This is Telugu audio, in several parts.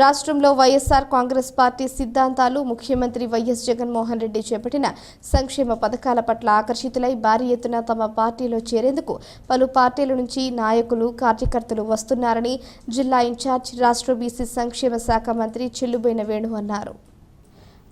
రాష్ట్రంలో వైఎస్ఆర్ కాంగ్రెస్ పార్టీ సిద్ధాంతాలు ముఖ్యమంత్రి వైఎస్ జగన్మోహన్ రెడ్డి చేపట్టిన సంక్షేమ పథకాల పట్ల ఆకర్షితులై భారీ ఎత్తున తమ పార్టీలో చేరేందుకు పలు పార్టీల నుంచి నాయకులు కార్యకర్తలు వస్తున్నారని జిల్లా ఇన్ఛార్జ్ రాష్ట్ర బీసీ సంక్షేమ శాఖ మంత్రి చెల్లుబోయిన వేణు అన్నారు.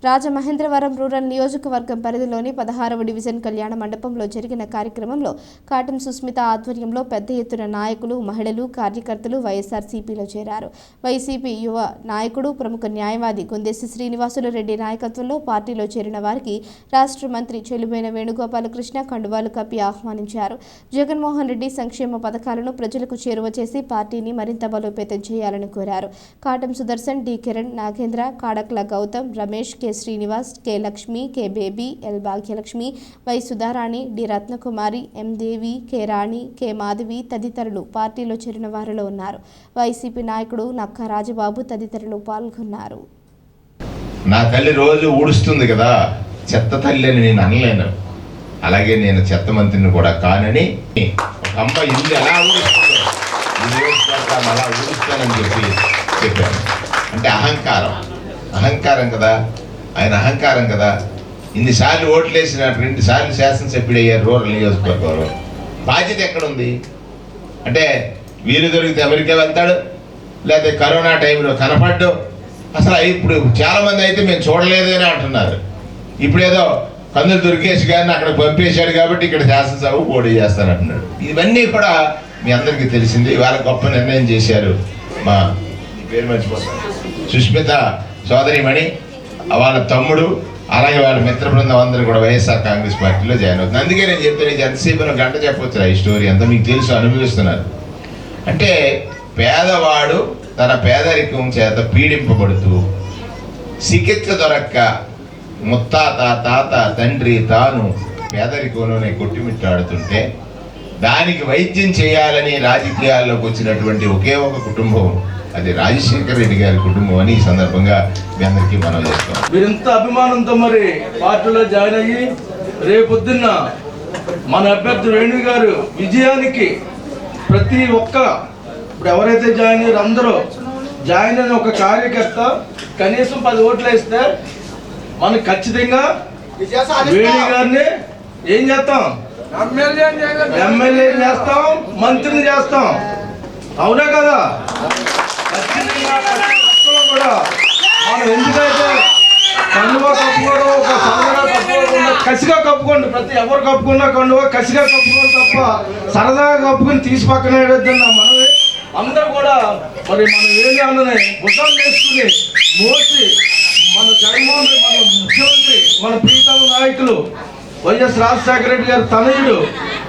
రాజమహేంద్రవరం రూరల్ నియోజకవర్గం పరిధిలోని పదహారవ డివిజన్ కళ్యాణ మండపంలో జరిగిన కార్యక్రమంలో కాటం సుస్మిత ఆధ్వర్యంలో పెద్ద ఎత్తున నాయకులు మహిళలు కార్యకర్తలు వైఎస్ఆర్సీపీలో చేరారు. వైసీపీ యువ నాయకుడు ప్రముఖ న్యాయవాది గుందేసి శ్రీనివాసులు రెడ్డి నాయకత్వంలో పార్టీలో చేరిన వారికి రాష్ట్ర మంత్రి చెలుబైన వేణుగోపాలకృష్ణ కండువాలు కప్పి ఆహ్వానించారు. జగన్మోహన్ రెడ్డి సంక్షేమ పథకాలను ప్రజలకు చేరువ చేసి పార్టీని మరింత బలోపేతం చేయాలని కోరారు. Katam Sudarshan D. Kiran Nagendra Kadakla Gautam Ramesh K. Srinivas K Lakshmi K Baby L Bhagyalakshmi Y Sudharani D Ratnakumari M Devi K Rani K Madhavi తదితరులు పార్టీలో చేరిన వారిలో ఉన్నారు. వైసీపీ నాయకుడు నక్క రాజబాబు తదితరులు పాల్గొన్నారు. నా తల్లి రోజు ఊడుస్తుంది కదా చెత్త తల్లి అని నేను అనలేను. అలాగే నేను చెత్త మంత్రిని కూడా కానని అమ్మ ఇల్లు ఎలా ఊడుస్తుందో అలా ఊడుస్తానని చెప్పి చెప్పాను. అంటే అహంకారం. అహంకారం కదా. ఆయన అహంకారం కదా. ఇన్నిసార్లు ఓట్లు వేసిన రెండు సార్లు శాసనసభ్యుడు అయ్యారు రూరల్ నియోజకవర్గంలో. బాధ్యత ఎక్కడుంది? అంటే వీలు దొరికితే అమెరికా వెళ్తాడు లేకపోతే కరోనా టైంలో కనపడ్డు. అసలు ఇప్పుడు చాలామంది అయితే మేము చూడలేదు అని అంటున్నారు. ఇప్పుడేదో కందులు దుర్గేష్ గారిని అక్కడ పంపేశాడు కాబట్టి ఇక్కడ శాసనసభ పోటీ చేస్తానంటున్నాడు ఇవన్నీ కూడా మీ అందరికీ తెలిసింది. ఇవాళ గొప్ప నిర్ణయం చేశారు మా పేరు మర్చిపోతాను. సుష్మిత సోదరిమణి. వాళ్ళ తమ్ముడు అలాగే వాళ్ళ మిత్ర బృందం అందరూ కూడా వైఎస్ఆర్ కాంగ్రెస్ పార్టీలో జాయిన్ అవుతుంది అందుకే నేను చెప్తాను నేను ఎంతసేపు గంట చెప్పొచ్చు ఈ స్టోరీ అంతా మీకు తెలుసు అనుభవిస్తున్నారు. అంటే పేదవాడు తన పేదరికం చేత పీడింపబడుతూ చికిత్స దొరక్క ముత్తాత తాత తండ్రి తాను పేదరికంలోనే కొట్టిమిట్టాడుతుంటే దానికి వైద్యం చేయాలని రాజకీయాల్లోకి వచ్చినటువంటి ఒకే ఒక కుటుంబం అది రాజశేఖర రెడ్డి గారి కుటుంబం అని ఈ సందర్భంగా మీ అందరికీ మనం చేస్తాం మీరు ఇంత అభిమానంతో మరి పార్టీలో జాయిన్ అయ్యి రేపొద్దున్న మన అభ్యర్థి వేణు గారు విజయానికి ప్రతి ఒక్క ఇప్పుడు ఎవరైతే జాయిన్ అయ్యారో అందరూ జాయిన్ అయిన ఒక కార్యకర్త కనీసం పది ఓట్లు వేస్తే మనం ఖచ్చితంగా వేణు గారిని ఏం చేస్తాం? ఎమ్మెల్యే చేస్తాం? మంత్రిని చేస్తాం. అవునా కదా? కూడా మనం ఎందుకైతే కండువా కప్పుకోవడం ఒక సరదా కప్పుకోకుండా కసిగా కప్పుకోండి. ప్రతి ఎవరు కప్పుకున్నా కండువా కసిగా కప్పుకోవాలి తప్ప సరదాగా కప్పుకొని తీసి పక్కన వేయొద్దని మనమే అందరూ కూడా మరి మన ఏది అన్నని భుజం చేసుకుని మోసి మన జగన్మోహన్ రెడ్డి మన ముఖ్యమంత్రి మన ప్రీతమ నాయకులు వైఎస్ రాజశేఖర రెడ్డి గారు తనయుడు.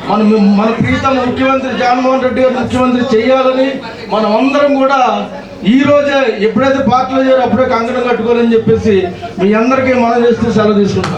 మన మన ప్రీతం ముఖ్యమంత్రి జగన్మోహన్ రెడ్డి గారు ముఖ్యమంత్రి చేయాలని మనం అందరం కూడా ఈ రోజే ఎప్పుడైతే పార్టీలో చేరో అప్పుడే కంకణం కట్టుకోవాలని చెప్పేసి మీ అందరికీ మనం చేస్తే సెలవు తీసుకుంటాం